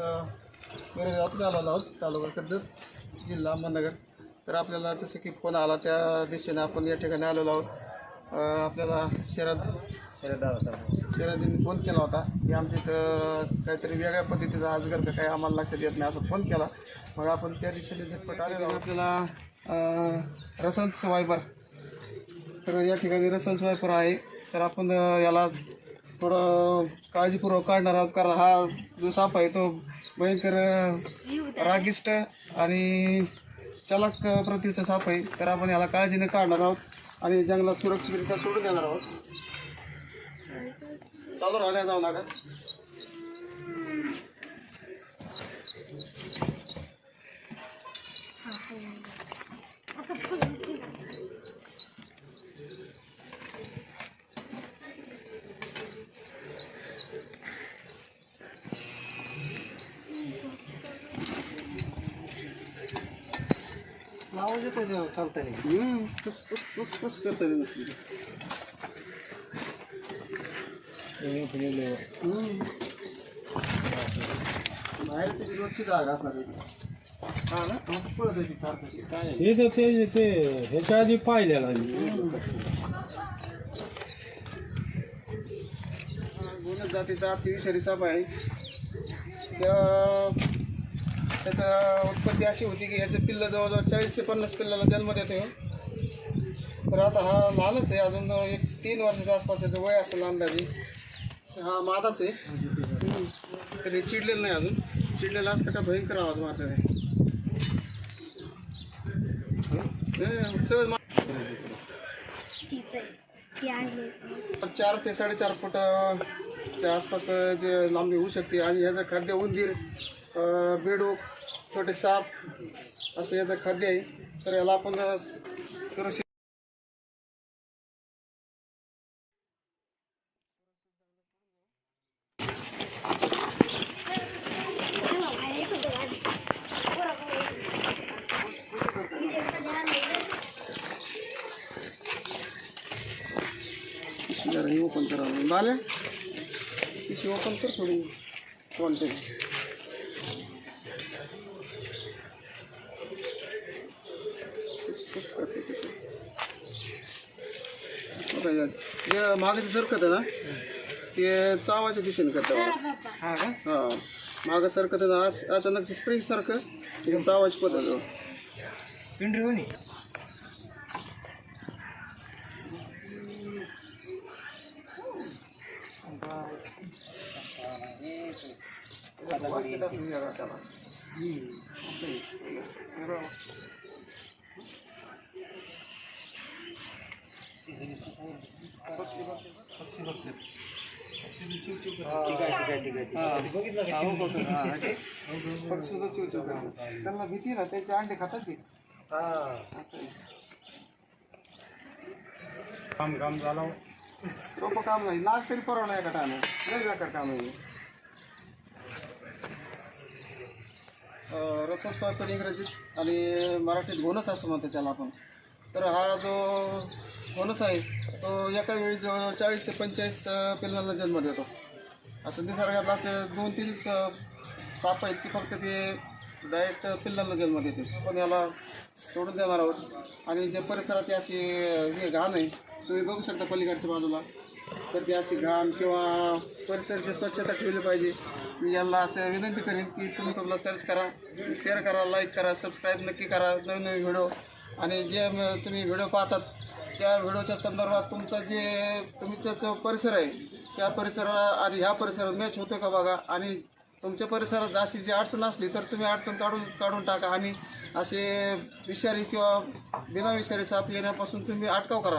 आपण आलेलो आहोत तालुका कर्जत जिल्हा अहमदनगर. तर आपल्याला जसं की फोन आला त्या दिशेने आपण या ठिकाणी आलेलो आहोत. आपल्याला शरद शरदीने फोन केला होता की आमच्या इथं काहीतरी वेगळ्या पद्धतीचा आजगर का काही आम्हाला लक्षात येत नाही असं फोन केला. मग आपण त्या दिशेने झटपट आलेलो आहोत. आपल्याला रसल्स वायबर तर या ठिकाणी रसल्स वायपर आहे. तर आपण याला थोडं काळजीपूर्वक काढणार आहोत कारण हा जो साप आहे तो भयंकर रागिष्ट आणि चलक प्रतीचा साप आहे. तर आपण याला काळजीने काढणार आहोत आणि जंगलात सुरक्षितरित्या सोडून देणार आहोत. चालू राहण्या जाऊ नका. आवाज येतो जेव्हा चालताना हम्म, कस कस कस कस करता हम्म. बाहेर त्याची रोजची जागा असणार आहे. हा ना मग पळत आहे सारखं ती. काय हे तर ते ते ह्याच्या आधी पाहिलेला मी गोनस जातीचा साप आहे त्या- त्याचं उत्पत्ती अशी होती की याचे पिल्लं जवळजवळ चाळीस ते पन्नास पिल्लाला जन्म देते. तर आता हा लहानच आहे अजून एक तीन वर्षाच्या आसपास याचं वय असेल अंदाजे. हा मादाच आहे. तरी चिडलेलं नाही अजून. चिडलेलं असतं का? भयंकर आवाज मारतात. सहज चार ते साडेचार फूट त्या आसपास जे लांबी होऊ शकते आणि याचं खाद्य उंदीर बेडूक छोटे साप असं याचं खाद्य आहे. तर याला आपण सुरक्षित जरा येऊ ओपन करावं चालेल पिशवी ओपन कर थोडी. कोणते जे मागाची सरकत आहे ना ते चावाच्या दिशेने करतं हा का? हा. मागं सरकत आहे ना अच- अचानक स्प्रिंग सारखं चावाची पद्धत. पिंढरी होणी? त्यांना भीती ना त्याचे अंडे खातात ते. काम काम झालं रोपं काम नाही नाग तरी परवडा एका टायमा लय बेकार काम आहे रसोत्सव तर इंग्रजीत आणि मराठीत घोणस असं म्हणतो त्याला आपण. तर हा जो घोणस आहे तो एका वेळी जवळ चाळीस ते पंचेचाळीस पिल्लांना जन्म देतो. असं निसर्गातला असे दोन तीन साप आहेत की फक्त ते डायरेक्ट पिल्लांना जन्म देते पण याला सोडून देणार आहोत. आणि जे परिसरात अशी हे घाण आहे तुम्ही बघू शकता पलीकडच्या बाजूला. तर ते अशी घाण किंवा परिसरची स्वच्छता ठेवली पाहिजे. मी यांना असं विनंती करेन की तुम्ही तुम्हाला सर्च करा शेअर करा लाईक करा सबस्क्राईब नक्की करा नवीन नवीन व्हिडिओ आणि जे तुम्ही व्हिडिओ पाहतात त्या व्हिडिओच्या संदर्भात तुमचा जे तुमचा जो परिसर आहे त्या परिसराला आणि ह्या परिसरात मॅच होतो का बघा? आणि तुमच्या परिसरात अशी जी अडचण असली तर तुम्ही अडचण काढून काढून टाका. आणि असे विषारी किंवा बिना विषारी साप येण्यापासून तुम्ही अटकाव करा.